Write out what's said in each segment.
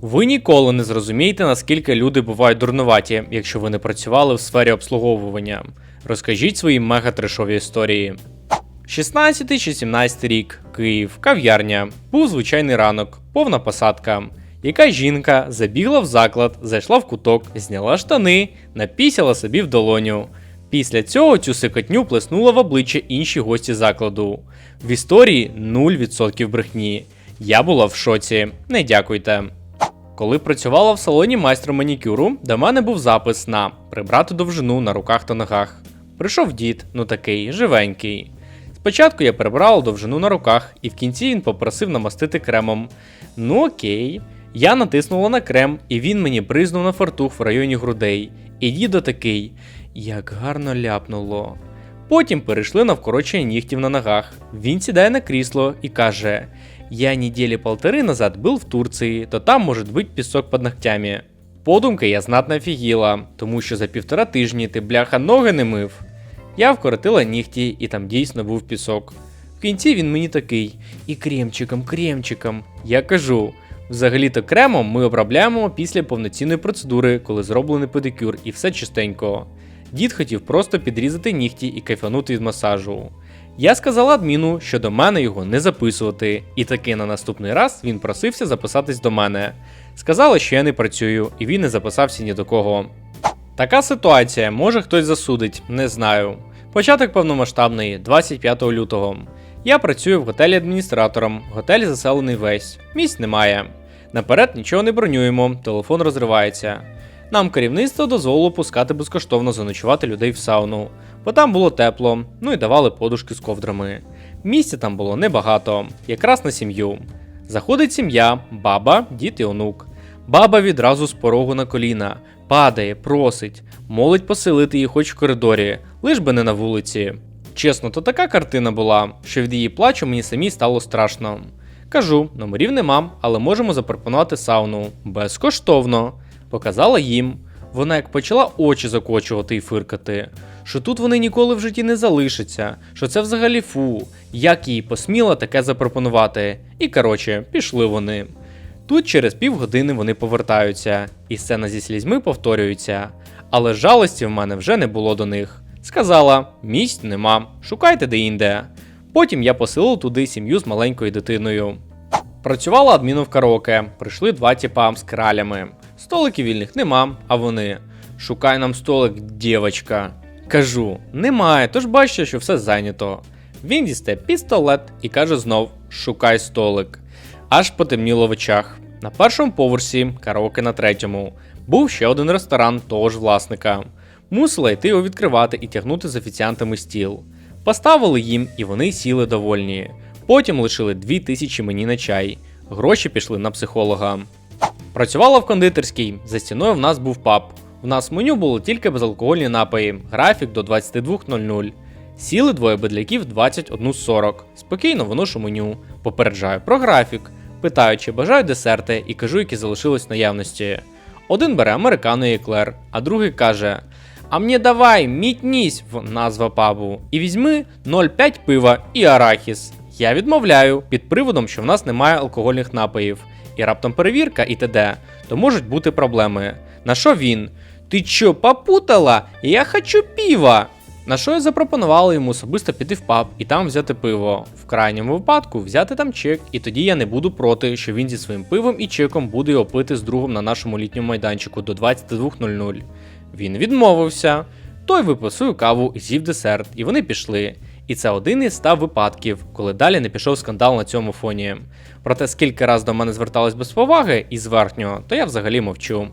Ви ніколи не зрозумієте, наскільки люди бувають дурнуваті, якщо ви не працювали в сфері обслуговування. Розкажіть свої мега-трешові історії. 16 чи 17 рік, Київ, кав'ярня. Був звичайний ранок, повна посадка. Яка жінка забігла в заклад, зайшла в куток, зняла штани, напісяла собі в долоню. Після цього цю сикотню плеснула в обличчя інші гості закладу. В історії 0% брехні. Я була в шоці. Не дякуйте. Коли працювала в салоні майстра манікюру, до мене був запис на прибрати довжину на руках та ногах. Прийшов дід, ну такий, живенький. Спочатку я прибрала довжину на руках, і в кінці він попросив намастити кремом. Ну окей. Я натиснула на крем, і він мені бризнув на фартух в районі грудей. І дідо такий, як гарно ляпнуло. Потім перейшли на вкорочення нігтів на ногах. Він сідає на крісло і каже: Я недели полторы назад был в Турції, то там може бути пісок під ногтями. Подумки я знатно офігіла, тому що за півтора тижні ти бляха ноги не мив. Я вкоротила нігті, і там дійсно був пісок. В кінці він мені такий, і кремчиком, кремчиком. Я кажу: взагалі-то кремом ми обробляємо після повноцінної процедури, коли зроблений педикюр, і все чистенько. Дід хотів просто підрізати нігті і кайфанути від масажу. Я сказала адміну, що до мене його не записувати, і таки на наступний раз він просився записатись до мене. Сказали, що я не працюю, і він не записався ні до кого. Така ситуація, може хтось засудить, не знаю. Початок повномасштабної, 25 лютого. Я працюю в готелі адміністратором, готель заселений весь, місць немає. Наперед нічого не бронюємо, телефон розривається. Нам керівництво дозволило пускати безкоштовно заночувати людей в сауну, бо там було тепло, ну і давали подушки з ковдрами. Місця там було небагато, якраз на сім'ю. Заходить сім'я, баба, дід і онук. Баба відразу з порогу на коліна, падає, просить, молить поселити її хоч в коридорі, лиш би не на вулиці. Чесно, то така картина була, що від її плачу мені самій стало страшно. Кажу, номерів нема, але можемо запропонувати сауну безкоштовно. Показала їм. Вона як почала очі закочувати і фиркати, що тут вони ніколи в житті не залишаться, що це взагалі фу, як їй посміла таке запропонувати. І коротше, пішли вони. Тут через півгодини вони повертаються, і сцена зі слізьми повторюється. Але жалості в мене вже не було до них. Сказала: місць нема, шукайте де-інде. Потім я поселив туди сім'ю з маленькою дитиною. Працювала адміну в прийшли два тіпа з кралями. Столиків вільних нема, а вони. Шукай нам столик, дівочка. Кажу, немає, тож бачите, що все зайнято. Він дісте пістолет і каже знов: шукай столик. Аж потемніло в очах. На першому поверсі, караоке на третьому, був ще один ресторан того ж власника. Мусила йти його відкривати і тягнути з офіціантами стіл. Поставили їм, і вони сіли довольні. Потім лишили дві тисячі мені на чай. Гроші пішли на психолога. Працювала в кондитерській, за стіною в нас був паб. В нас в меню було тільки безалкогольні напої, графік до 22.00. Сіли двоє бедляків 21.40. Спокійно виношу меню, попереджаю про графік, питаю, чи бажаю десерти, і кажу, які залишились в наявності. Один бере американо і еклер, а другий каже: А мені давай, мітнісь в назва пабу, і візьми 0,5 пива і арахіс. Я відмовляю під приводом, що в нас немає алкогольних напоїв, і раптом перевірка і т.д., то можуть бути проблеми. На що він? Ти чо, попутала? Я хочу піва. На що я запропонувала йому особисто піти в паб і там взяти пиво. В крайньому випадку взяти там чек, і тоді я не буду проти, що він зі своїм пивом і чеком буде його пити з другом на нашому літньому майданчику до 22.00. Він відмовився. Той випив свою каву і з'їв десерт, і вони пішли. І це один із ста випадків, коли далі не пішов скандал на цьому фоні. Проте скільки раз до мене звертались без поваги із верхнього, то я взагалі мовчу.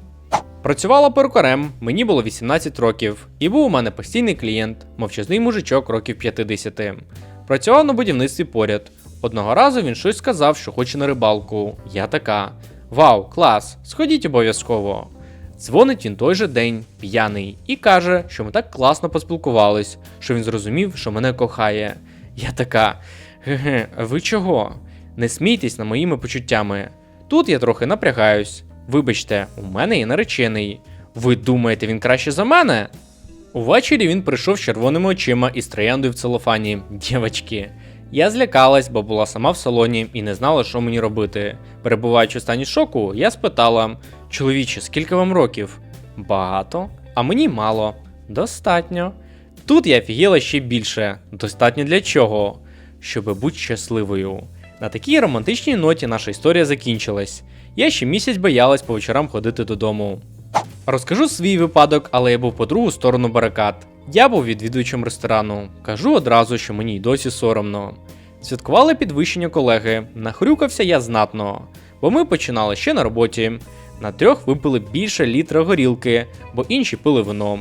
Працювала перукарем, мені було 18 років, і був у мене постійний клієнт, мовчазний мужичок років 50. Працював на будівництві поряд. Одного разу він щось сказав, що хоче на рибалку. Я така: Вау, клас! Сходіть обов'язково. Дзвонить він той же день, п'яний, і каже, що ми так класно поспілкувались, що він зрозумів, що мене кохає. Я така: Ге-ге, ви чого? Не смійтесь над моїми почуттями. Тут я трохи напрягаюсь. Вибачте, у мене є наречений. Ви думаєте, він краще за мене? Увечері він прийшов з червоними очима і з трояндою в целофані. Дівочки, Я злякалась, бо була сама в салоні і не знала, що мені робити. Перебуваючи в стані шоку, я спитала: чоловіче, скільки вам років? Багато, а мені мало. Достатньо. Тут я офігіла ще більше. Достатньо для чого? Щоби бути щасливою. На такій романтичній ноті наша історія закінчилась. Я ще місяць боялась по вечорам ходити додому. Розкажу свій випадок, але я був по другу сторону барикад. Я був відвідувачем ресторану. Кажу одразу, що мені й досі соромно. Святкували підвищення колеги, нахрюкався я знатно, бо ми починали ще на роботі. На трьох випили більше літра горілки, бо інші пили вино.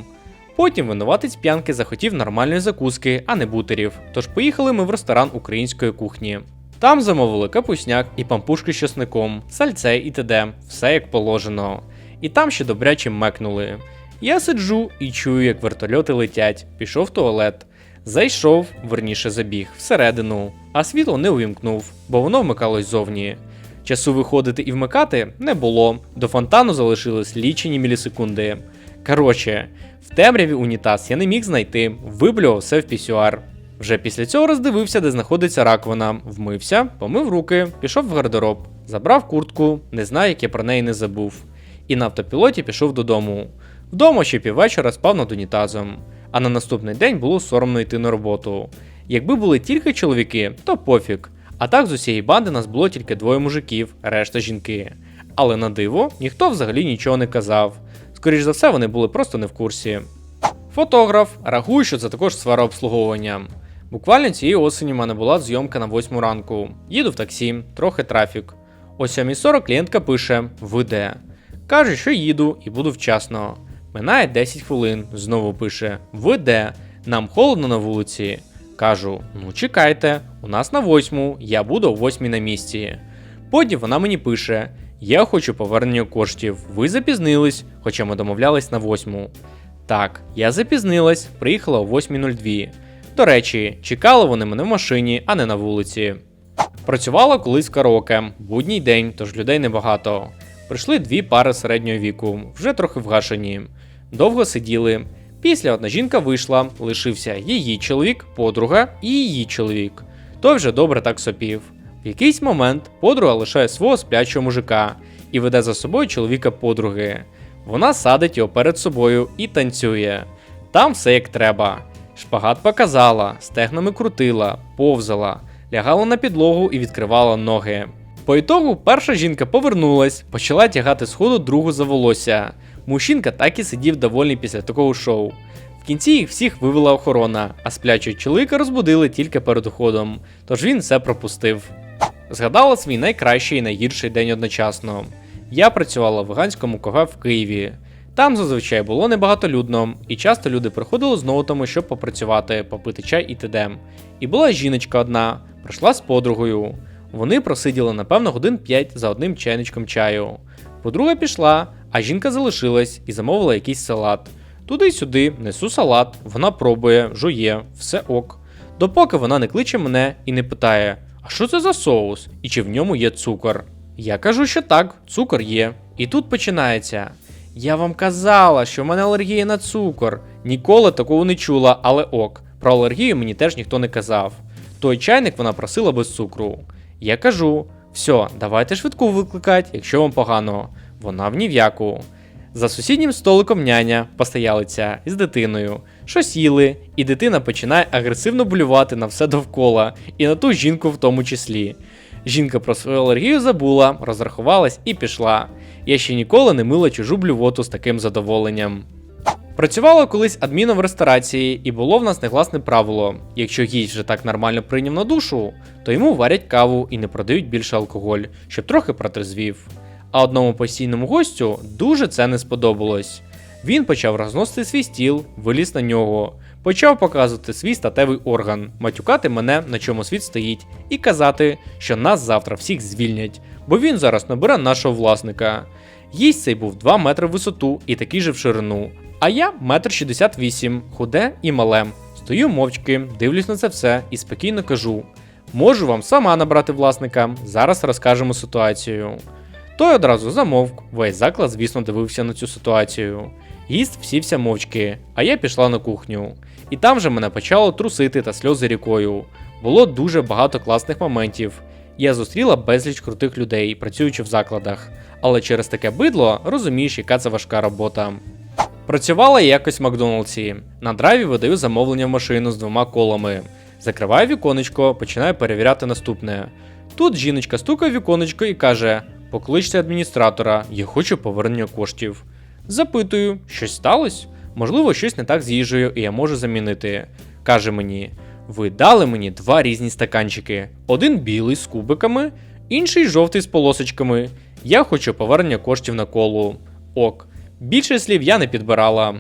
Потім винуватець п'янки захотів нормальної закуски, а не бутерів. Тож поїхали ми в ресторан української кухні. Там замовили капусняк і пампушки з чесником, сальце і т.д. все як положено. І там ще добряче мекнули. Я сиджу і чую, як вертольоти летять, пішов в туалет. Зайшов, верніше забіг, всередину, а світло не увімкнув, бо воно вмикалось зовні. Часу виходити і вмикати не було, до фонтану залишились лічені мілісекунди. Коротше, в темряві унітаз я не міг знайти, виблював все в пісюар. Вже після цього роздивився, де знаходиться раковина, вмився, помив руки, пішов в гардероб, забрав куртку, не знаю, як я про неї не забув. І на автопілоті пішов додому. Вдома ще піввечора спав над унітазом, а на наступний день було соромно йти на роботу. Якби були тільки чоловіки, то пофіг. А так з усієї банди нас було тільки двоє мужиків, решта жінки. Але на диво ніхто взагалі нічого не казав. Скоріш за все, вони були просто не в курсі. Фотограф, рахую, що це також сфера обслуговування. Буквально цієї осені в мене була зйомка на 8 ранку. Їду в таксі, трохи трафік. О 7.40 клієнтка пише: Ви де? Каже, що їду і буду вчасно. Минає 10 хвилин, знову пише: Ви де? Нам холодно на вулиці. Кажу: ну чекайте, у нас на 8, я буду о 8 на місці. Потім вона мені пише: Я хочу повернення коштів. Ви запізнились, хоча ми домовлялись на 8. Так, я запізнилась, приїхала о 8.02. До речі, чекали вони мене в машині, а не на вулиці. Працювала колись караоке, будній день, тож людей небагато. Прийшли дві пари середнього віку, вже трохи вгашені. Довго сиділи. Після одна жінка вийшла, лишився її чоловік, подруга і її чоловік. Той вже добре так сопів. В якийсь момент подруга лишає свого сплячого мужика і веде за собою чоловіка подруги. Вона садить його перед собою і танцює. Там все як треба. Шпагат показала, стегнами крутила, повзала, лягала на підлогу і відкривала ноги. По ітогу перша жінка повернулась, почала тягати сходу другу за волосся. Мужчинка так і сидів довольний після такого шоу. В кінці їх всіх вивела охорона, а сплячого чоловіка розбудили тільки перед уходом, тож він все пропустив. Згадала свій найкращий і найгірший день одночасно. Я працювала в веганському кафе в Києві. Там зазвичай було небагатолюдно, і часто люди приходили знову тому, щоб попрацювати, попити чай і т.д. І була жіночка одна, прийшла з подругою. Вони просиділи, напевно, годин 5 за одним чайничком чаю. Подруга пішла, а жінка залишилась і замовила якийсь салат. Туди й сюди несу салат, вона пробує, жує, все ок. Допоки вона не кличе мене і не питає, а що це за соус і чи в ньому є цукор. Я кажу, що так, цукор є. І тут починається. Я вам казала, що в мене алергія на цукор. Ніколи такого не чула, але ок. Про алергію мені теж ніхто не казав. Той чайник вона просила без цукру. Я кажу: все, давайте швидку викликать, якщо вам погано. Вона в нів'яку. За сусіднім столиком няня, постоялиця, із дитиною. Щось їли, і дитина починає агресивно болювати на все довкола, і на ту жінку в тому числі. Жінка про свою алергію забула, розрахувалась і пішла. Я ще ніколи не мила чужу блювоту з таким задоволенням. Працювала колись адміном в ресторації, і було в нас негласне правило: якщо гість вже так нормально прийняв на душу, то йому варять каву і не продають більше алкоголь, щоб трохи протрезвів. А одному постійному гостю дуже це не сподобалось. Він почав розносити свій стіл, виліз на нього, почав показувати свій статевий орган, матюкати мене, на чому світ стоїть, і казати, що нас завтра всіх звільнять, бо він зараз набере нашого власника. Гість цей був 2 метри в висоту і такий же в ширину. А я метр 68, худе і мале. Стою мовчки, дивлюсь на це все і спокійно кажу: можу вам сама набрати власника, зараз розкажемо ситуацію. Той одразу замовк, весь заклад, звісно, дивився на цю ситуацію. Гість всівся мовчки, а я пішла на кухню. І там же мене почало трусити та сльози рікою. Було дуже багато класних моментів. Я зустріла безліч крутих людей, працюючи в закладах, але через таке бидло розумієш, яка це важка робота. Працювала я якось в Макдональдсі. На драйві видаю замовлення в машину з двома колами. Закриваю віконечко, починаю перевіряти наступне. Тут жіночка стукає в віконечко і каже: Покличте адміністратора, я хочу повернення коштів. Запитую, щось сталося? Можливо, щось не так з їжею, і я можу замінити. Каже мені: ви дали мені два різні стаканчики: один білий з кубиками, інший жовтий з полосочками. Я хочу повернення коштів на колу. Ок. Більше слів я не підбирала.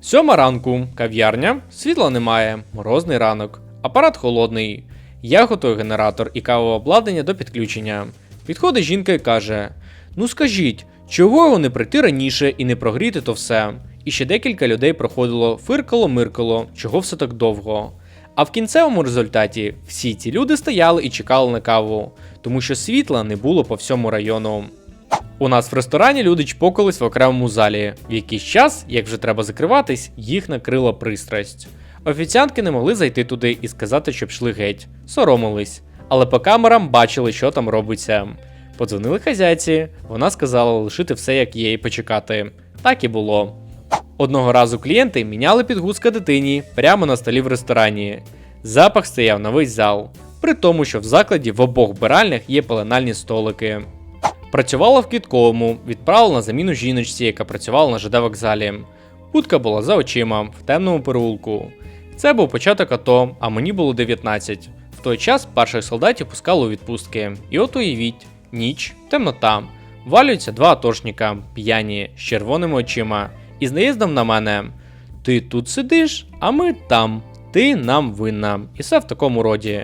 Сьома ранку, кав'ярня, світла немає, морозний ранок, апарат холодний. Я готую генератор і кавове обладнання до підключення. Підходить жінка і каже: Ну скажіть, чого не прийти раніше і не прогріти то все? І ще декілька людей проходило фиркало-миркало, чого все так довго. А в кінцевому результаті всі ці люди стояли і чекали на каву, тому що світла не було по всьому району. У нас в ресторані люди чпокались в окремому залі. В якийсь час, як вже треба закриватись, їх накрила пристрасть. Офіціантки не могли зайти туди і сказати, щоб йшли геть, соромились, але по камерам бачили, що там робиться. Подзвонили хазяйці, вона сказала лишити все як є і почекати. Так і було. Одного разу клієнти міняли підгузка дитині прямо на столі в ресторані. Запах стояв на весь зал, при тому, що в закладі в обох биральнях є пеленальні столики. Працювала в квітковому, відправила на заміну жіночці, яка працювала на ЖД вокзалі. Будка була за очима, в темному переулку. Це був початок АТО, а мені було 19. В той час перших солдатів пускали у відпустки. І от уявіть, ніч, темнота. Валюються два атошника, п'яні, з червоними очима, і з наїздом на мене. Ти тут сидиш, а ми там. Ти нам винна. І все в такому роді.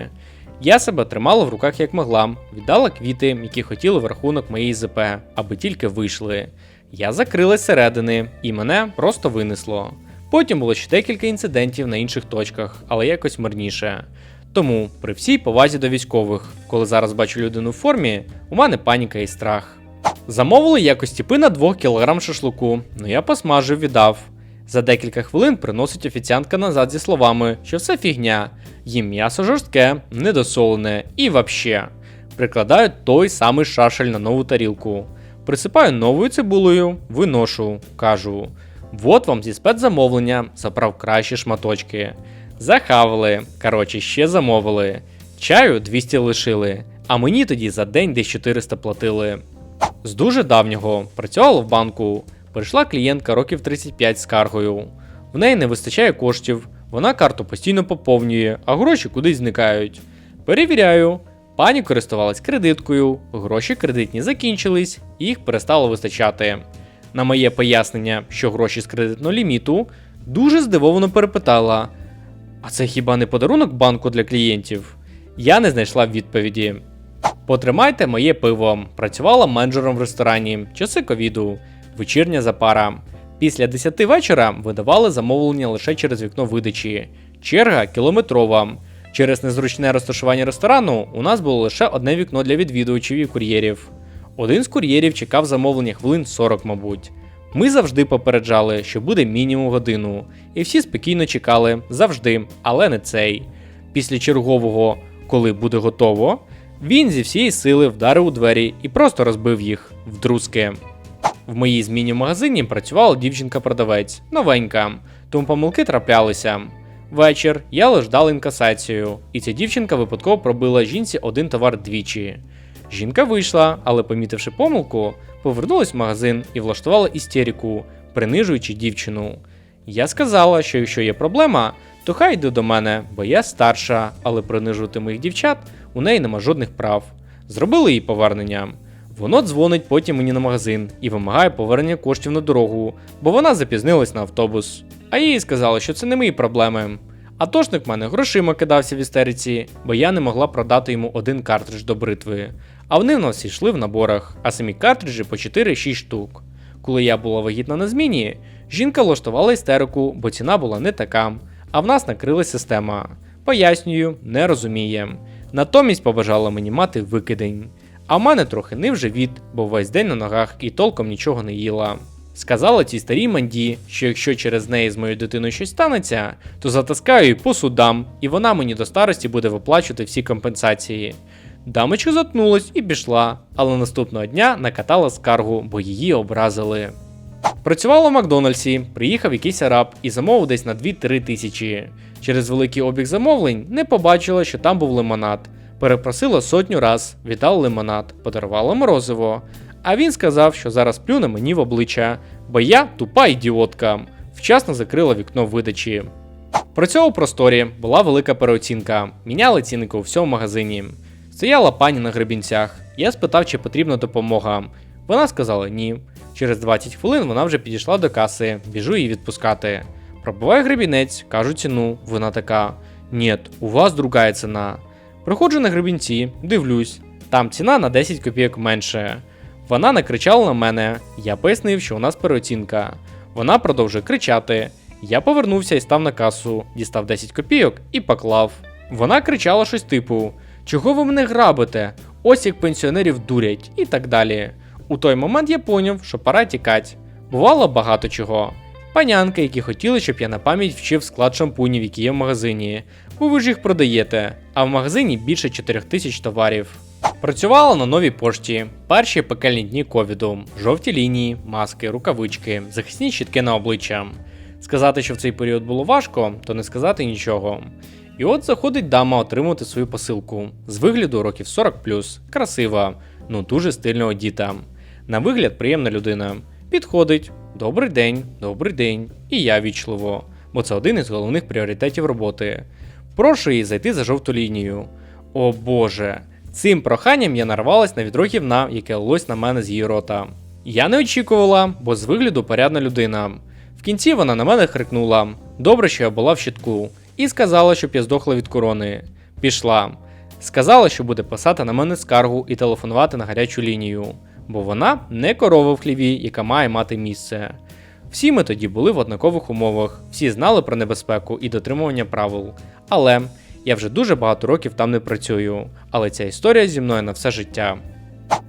Я себе тримала в руках як могла, віддала квіти, які хотіли в рахунок моєї ЗП, аби тільки вийшли. Я закрилась зсередини, і мене просто винесло. Потім було ще декілька інцидентів на інших точках, але якось мирніше. Тому, при всій повазі до військових, коли зараз бачу людину в формі, у мене паніка і страх. Замовили якось тіпи на 2 кг шашлику, ну я посмажив, віддав. За декілька хвилин приносить офіціантка назад зі словами, що все фігня, їм м'ясо жорстке, недосолене і вообще. Прикладаю той самий шашель на нову тарілку. Присипаю новою цибулею, виношу, кажу. Вот вам зі спецзамовлення, забрав кращі шматочки. Захавали, коротше, ще замовили. Чаю 200 лишили, а мені тоді за день десь 400 платили. З дуже давнього працювала в банку. Прийшла клієнтка років 35 з скаргою. В неї не вистачає коштів, вона карту постійно поповнює, а гроші кудись зникають. Перевіряю, пані користувалась кредиткою, гроші кредитні закінчились, їх перестало вистачати. На моє пояснення, що гроші з кредитного ліміту, дуже здивовано перепитала: А це хіба не подарунок банку для клієнтів? Я не знайшла відповіді. Потримайте моє пиво. Працювала менеджером в ресторані, часи ковіду, вечірня запара. Після 10 вечора видавали замовлення лише через вікно видачі. Черга кілометрова. Через незручне розташування ресторану у нас було лише одне вікно для відвідувачів і кур'єрів. Один з кур'єрів чекав замовлення хвилин 40, мабуть. Ми завжди попереджали, що буде мінімум годину, і всі спокійно чекали завжди, але не цей. Після чергового, коли буде готово, він зі всієї сили вдарив у двері і просто розбив їх в друзки. В моїй зміні в магазині працювала дівчинка-продавець, новенька, тому помилки траплялися. Вечір я лиш дав інкасацію, і ця дівчинка випадково пробила жінці один товар двічі. Жінка вийшла, але, помітивши помилку, повернулась в магазин і влаштувала істерику, принижуючи дівчину. Я сказала, що якщо є проблема, то хай йде до мене, бо я старша, але принижувати моїх дівчат у неї нема жодних прав. Зробили їй повернення. Воно дзвонить потім мені на магазин і вимагає повернення коштів на дорогу, бо вона запізнилась на автобус. А їй сказали, що це не мої проблеми. Атошник в мене грошима кидався в істериці, бо я не могла продати йому один картридж до бритви. А вони в нас йшли в наборах, а самі картриджі по 4-6 штук. Коли я була вагітна на зміні, жінка влаштувала істерику, бо ціна була не така, а в нас накрилась система. Пояснюю, не розуміє. Натомість побажала мені мати викидень. А в мене трохи нив живіт, бо весь день на ногах і толком нічого не їла. Сказала цій старій манді, що якщо через неї з моєю дитиною щось станеться, то затаскаю її по судам, і вона мені до старості буде виплачувати всі компенсації. Дамочка заткнулась і пішла, але наступного дня накатала скаргу, бо її образили. Працювала в Макдональдсі, приїхав якийсь араб і замовив десь на 2-3 тисячі. Через великий обіг замовлень не побачила, що там був лимонад. Перепросила сотню раз, віддав лимонад, подарувала морозиво. А він сказав, що зараз плюне мені в обличчя, бо я тупа ідіотка. Вчасно закрила вікно видачі. При цьому просторі була велика переоцінка, міняли цінники у всьому магазині. Стояла пані на гребінцях. Я спитав, чи потрібна допомога. Вона сказала ні. Через 20 хвилин вона вже підійшла до каси, біжу її відпускати. Пробиваю гребінець, кажу ціну. Вона така: Ні, у вас другая ціна. Приходжу на гребінці, дивлюсь, там ціна на 10 копійок менше. Вона накричала на мене, я пояснив, що у нас переоцінка. Вона продовжує кричати. Я повернувся і став на касу, дістав 10 копійок і поклав. Вона кричала щось типу: Чого ви мене грабите? Ось як пенсіонерів дурять і так далі. У той момент я поняв, що пора тікать. Бувало багато чого. Панянки, які хотіли, щоб я на пам'ять вчив склад шампунів, які є в магазині, бо ви ж їх продаєте, а в магазині більше 4 тисяч товарів. Працювала на новій пошті, перші пекельні дні ковіду, жовті лінії, маски, рукавички, захисні щітки на обличчя. Сказати, що в цей період було важко, то не сказати нічого. І от заходить дама отримувати свою посилку. З вигляду років 40 красива, ну дуже стильно одіта. На вигляд приємна людина. Підходить, добрий день, добрий день, і я вічливо, бо це один із головних пріоритетів роботи. Прошу її зайти за жовту лінію. О Боже, цим проханням я нарвалась на відро гівна, яке лилось на мене з її рота. Я не очікувала, бо з вигляду порядна людина. В кінці вона на мене хрикнула: Добре, що я була в щитку, і сказала, щоб я здохла від корони. Пішла. Сказала, що буде писати на мене скаргу і телефонувати на гарячу лінію, бо вона не корова в хліві, яка має мати місце. Всі ми тоді були в однакових умовах, всі знали про небезпеку і дотримування правил. Але я вже дуже багато років там не працюю, але ця історія зі мною на все життя.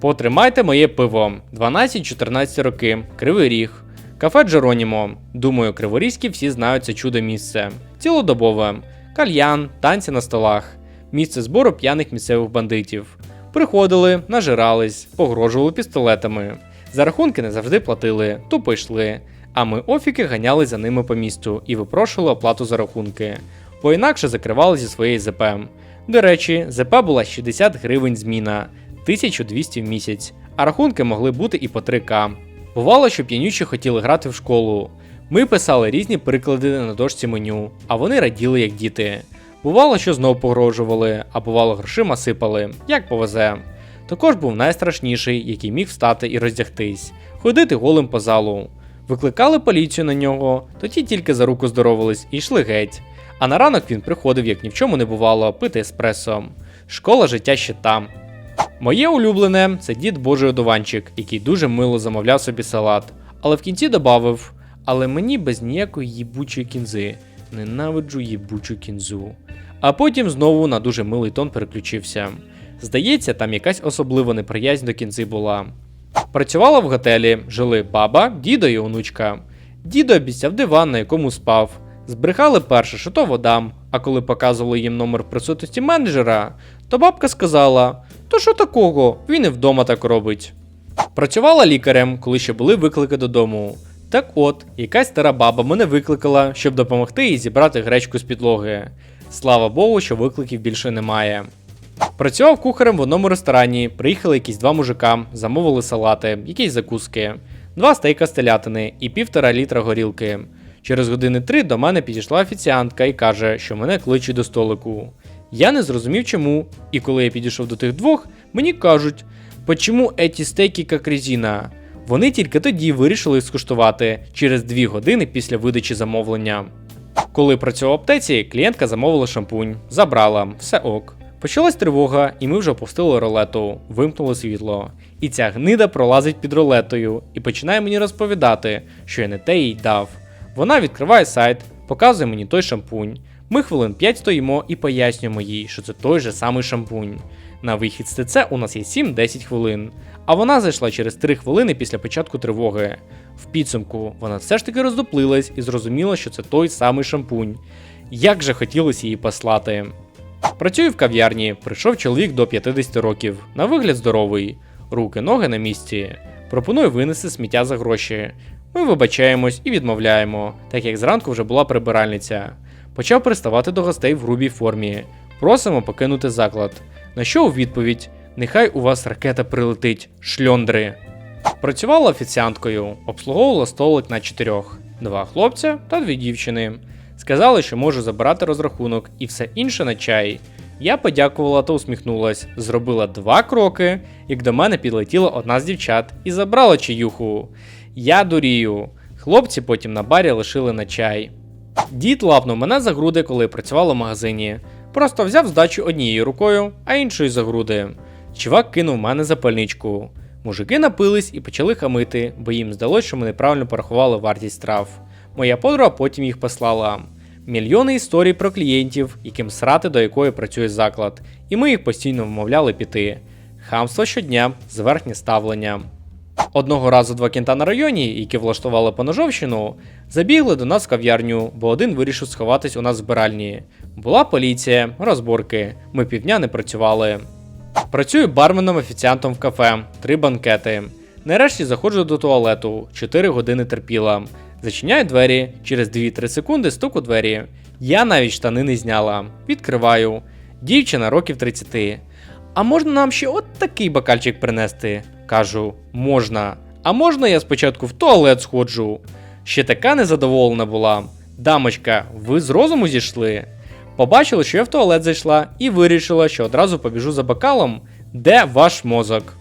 Потримайте моє пиво 12-14 роки, Кривий Ріг. Кафе Джеронімо. Думаю, криворізькі всі знають це чудо місце. Цілодобове, кальян, танці на столах, місце збору п'яних місцевих бандитів. Приходили, нажирались, погрожували пістолетами. За рахунки не завжди платили, тупо йшли. А ми офіки ганяли за ними по місту і випрошували оплату за рахунки, бо інакше закривали зі своєї ЗП. До речі, ЗП була 60 гривень зміна, 1200 в місяць, а рахунки могли бути і по 3К. Бувало, що п'янючі хотіли грати в школу. Ми писали різні приклади на дошці меню, а вони раділи як діти. Бувало, що знов погрожували, а бувало, грошима сипали, як повезе. Також був найстрашніший, який міг встати і роздягтись, ходити голим по залу. Викликали поліцію на нього, тоді тільки за руку здоровались і йшли геть. А на ранок він приходив, як ні в чому не бувало, пити еспресо. Школа життя ще там. Моє улюблене це дід Божий одуванчик, який дуже мило замовляв собі салат, але в кінці додав: але мені без ніякої їбучої кінзи. Ненавиджу їбучу кінзу. А потім знову на дуже милий тон переключився. Здається, там якась особлива неприязнь до кінзи була. Працювала в готелі, жили баба, дідо і онучка. Дідо обіцяв диван, на якому спав. Збрехали перше, що то водам, а коли показували їм номер присутності менеджера, то бабка сказала: То що такого? Він і вдома так робить. Працювала лікарем, коли ще були виклики додому. Так от, якась стара баба мене викликала, щоб допомогти їй зібрати гречку з підлоги. Слава Богу, що викликів більше немає. Працював кухарем в одному ресторані, приїхали якісь два мужика, замовили салати, якісь закуски, два стейка з телятини і півтора літра горілки. Через години три до мене підійшла офіціантка і каже, що мене кличуть до столику. Я не зрозумів чому, і коли я підійшов до тих двох, мені кажуть, почому еті стейки як резина? Вони тільки тоді вирішили скуштувати через дві години після видачі замовлення. Коли працював в аптеці, клієнтка замовила шампунь, забрала, все ок. Почалась тривога, і ми вже опустили ролету, вимкнули світло. І ця гнида пролазить під ролетою і починає мені розповідати, що я не те їй дав. Вона відкриває сайт, показує мені той шампунь. Ми хвилин 5 стоїмо і пояснюємо їй, що це той же самий шампунь. На вихід з ТЦ у нас є 7-10 хвилин. А вона зайшла через 3 хвилини після початку тривоги. В підсумку вона все ж таки роздоплилась і зрозуміла, що це той самий шампунь. Як же хотілося її послати. Працюю в кав'ярні, прийшов чоловік до 50 років, на вигляд здоровий, руки, ноги на місці. Пропоную винести сміття за гроші. Ми вибачаємось і відмовляємо, так як зранку вже була прибиральниця. Почав приставати до гостей в грубій формі. Просимо покинути заклад. На що у відповідь: Нехай у вас ракета прилетить, шльондри. Працювала офіціанткою, обслуговувала столик на чотирьох: два хлопця та дві дівчини. Сказали, що можу забирати розрахунок і все інше на чай. Я подякувала та усміхнулась, зробила два кроки, як до мене підлетіла одна з дівчат і забрала чаюху. Я дурію. Хлопці потім на барі лишили на чай. Дід лапнув мене за груди, коли я працювала в магазині. Просто взяв здачу однією рукою, а іншою за груди. Чувак кинув мене запальничку. Мужики напились і почали хамити, бо їм здалося, що ми неправильно порахували вартість страв. Моя подруга потім їх послала. Мільйони історій про клієнтів, яким срати до якої працює заклад, і ми їх постійно вмовляли піти. Хамство щодня, зверхнє ставлення. Одного разу два кінта на районі, які влаштували поножовщину, забігли до нас в кав'ярню, бо один вирішив сховатись у нас в збиральні. Була поліція, розборки. Ми півдня не працювали. Працюю барменом офіціантом в кафе, три банкети. Нарешті заходжу до туалету, 4 години терпіла. Зачиняю двері, через 2-3 секунди стук у двері. Я навіть штани не зняла. Відкриваю. Дівчина років 30. А можна нам ще от такий бокальчик принести? Кажу, можна. А можна я спочатку в туалет сходжу? Ще така незадоволена була. Дамочка, ви з розуму зійшли? Побачила, що я в туалет зайшла, і вирішила, що одразу побіжу за бокалом. Де ваш мозок?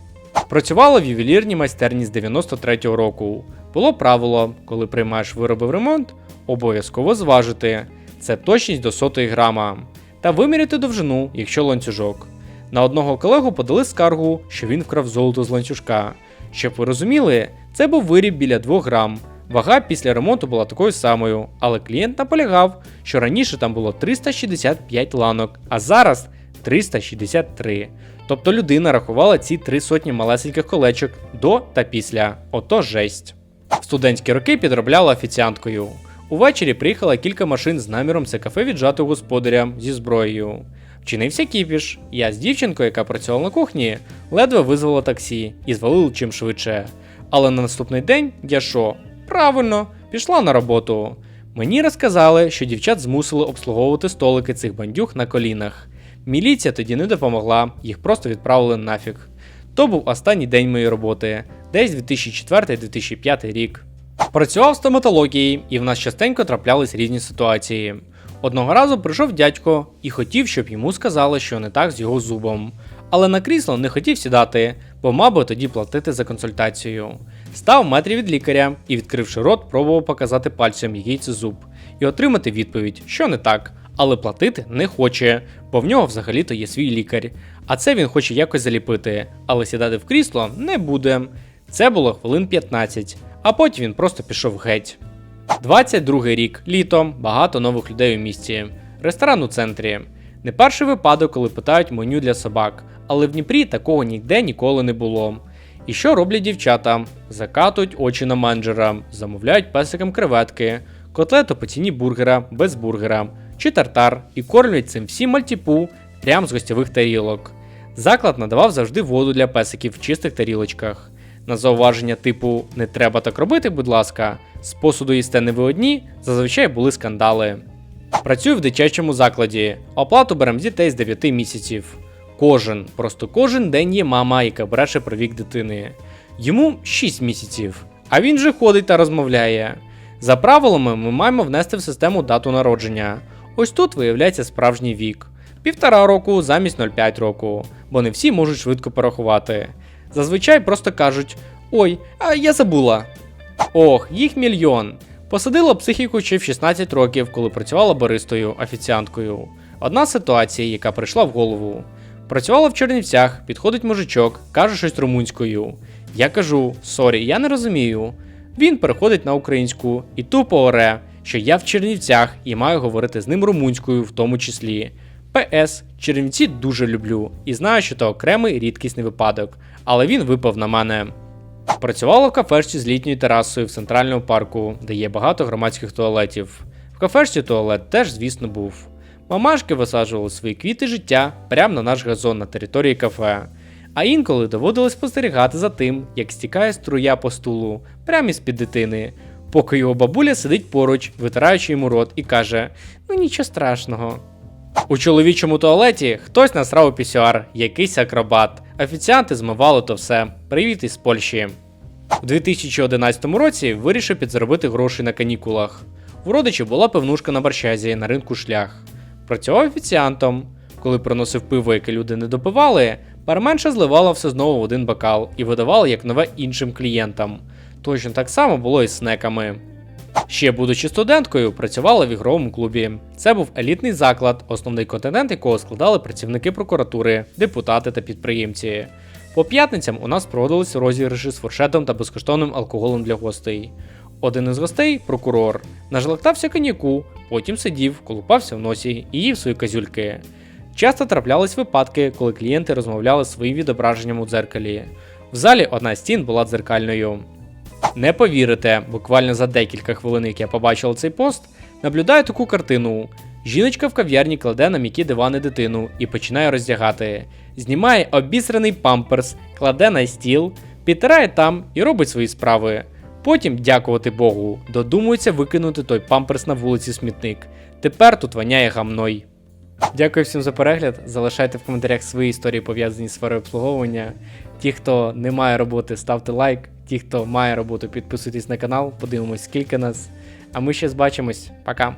Працювала в ювелірній майстерні з 93-го року. Було правило, коли приймаєш вироби в ремонт, обов'язково зважити. Це точність до сотої грама. Та виміряти довжину, якщо ланцюжок. На одного колегу подали скаргу, що він вкрав золото з ланцюжка. Щоб ви розуміли, це був виріб біля 2 грам. Вага після ремонту була такою самою, але клієнт наполягав, що раніше там було 365 ланок, а зараз 363. Тобто людина рахувала ці три сотні малесеньких колечок до та після. Ото жесть. Студентські роки підробляла офіціанткою. Увечері приїхало кілька машин з наміром це кафе віджати у господаря зі зброєю. Вчинився кіпіш. Я з дівчинкою, яка працювала на кухні, ледве визвала таксі і звалили чим швидше. Але на наступний день я що? Правильно, пішла на роботу. Мені розказали, що дівчат змусили обслуговувати столики цих бандюг на колінах. Міліція тоді не допомогла, їх просто відправили нафіг. То був останній день моєї роботи, десь 2004-2005 рік. Працював в стоматології, і в нас частенько траплялись різні ситуації. Одного разу прийшов дядько і хотів, щоб йому сказали, що не так з його зубом. Але на крісло не хотів сідати, бо мав би тоді платити за консультацію. Став в метрі від лікаря і, відкривши рот, пробував показати пальцем, який це зуб, і отримати відповідь, що не так, але платити не хоче, бо в нього взагалі-то є свій лікар. А це він хоче якось заліпити, але сідати в крісло не буде. Це було хвилин 15, а потім він просто пішов геть. 22 рік, літо, багато нових людей у місті. Ресторан у центрі. Не перший випадок, коли питають меню для собак, але в Дніпрі такого ніде ніколи не було. І що роблять дівчата? Закатують очі на менеджера, замовляють песикам креветки, котлету по ціні бургера без бургера чи тартар і кормлять цим всім мальтіпу прямо з гостєвих тарілок. Заклад надавав завжди воду для песиків в чистих тарілочках. На зауваження типу не треба так робити, будь ласка, з посуду їсте не ви одні, зазвичай були скандали. Працюю в дитячому закладі. Оплату беремо з дітей з 9 місяців. Кожен, просто кожен день є мама, яка бреше про вік дитини. Йому 6 місяців, а він же ходить та розмовляє. За правилами, ми маємо внести в систему дату народження. Ось тут виявляється справжній вік. Півтора року замість 0,5 року, бо не всі можуть швидко порахувати. Зазвичай просто кажуть: Ой, а я забула. Ох, їх мільйон. Посадила психіку ще в 16 років, коли працювала баристою, офіціанткою. Одна ситуація, яка прийшла в голову. Працювала в Чернівцях, підходить мужичок, каже щось румунською. Я кажу: сорі, я не розумію. Він переходить на українську і тупо оре, що я в Чернівцях і маю говорити з ним румунською в тому числі. ПС Чернівці дуже люблю і знаю, що то окремий рідкісний випадок, але він випав на мене. Працювала в кафешці з літньою терасою в центральному парку, де є багато громадських туалетів. В кафешці туалет теж, звісно, був. Мамашки висаджували свої квіти життя прямо на наш газон на території кафе. А інколи доводилось спостерігати за тим, як стікає струя по стулу прямо із-під дитини, поки його бабуля сидить поруч, витираючи йому рот, і каже: Ну нічого страшного. У чоловічому туалеті хтось насрав у пісюар, якийсь акробат. Офіціанти змивали то все. Привіт із Польщі. У 2011 році вирішив підзаробити гроші на канікулах. У родичів була пивнушка на Барщазі на ринку шлях. Працював офіціантом. Коли приносив пиво, яке люди не допивали, барменша зливала все знову в один бокал і видавала як нове іншим клієнтам. Точно так само було і з снеками. Ще будучи студенткою, працювала в ігровому клубі. Це був елітний заклад, основний континент якого складали працівники прокуратури, депутати та підприємці. По п'ятницям у нас проводились розіграші з фуршетом та безкоштовним алкоголем для гостей. Один із гостей, прокурор, нажлактався коньяку, потім сидів, колупався в носі і їв свої казюльки. Часто траплялись випадки, коли клієнти розмовляли своїм відображенням у дзеркалі. В залі одна з стін була дзеркальною. Не повірите, буквально за декілька хвилин, як я побачив цей пост, наблюдаю таку картину. Жіночка в кав'ярні кладе на м'які дивани дитину і починає роздягати. Знімає обісраний памперс, кладе на стіл, підтирає там і робить свої справи. Потім, дякувати Богу, додумується викинути той памперс на вулиці смітник. Тепер тут воняє гамной. Дякую всім за перегляд. Залишайте в коментарях свої історії пов'язані з сферою обслуговування. Ті, хто не має роботи, ставте лайк. Ті, хто має роботу, підписуйтесь на канал, подивимось, скільки нас. А ми ще збачимось. Пока!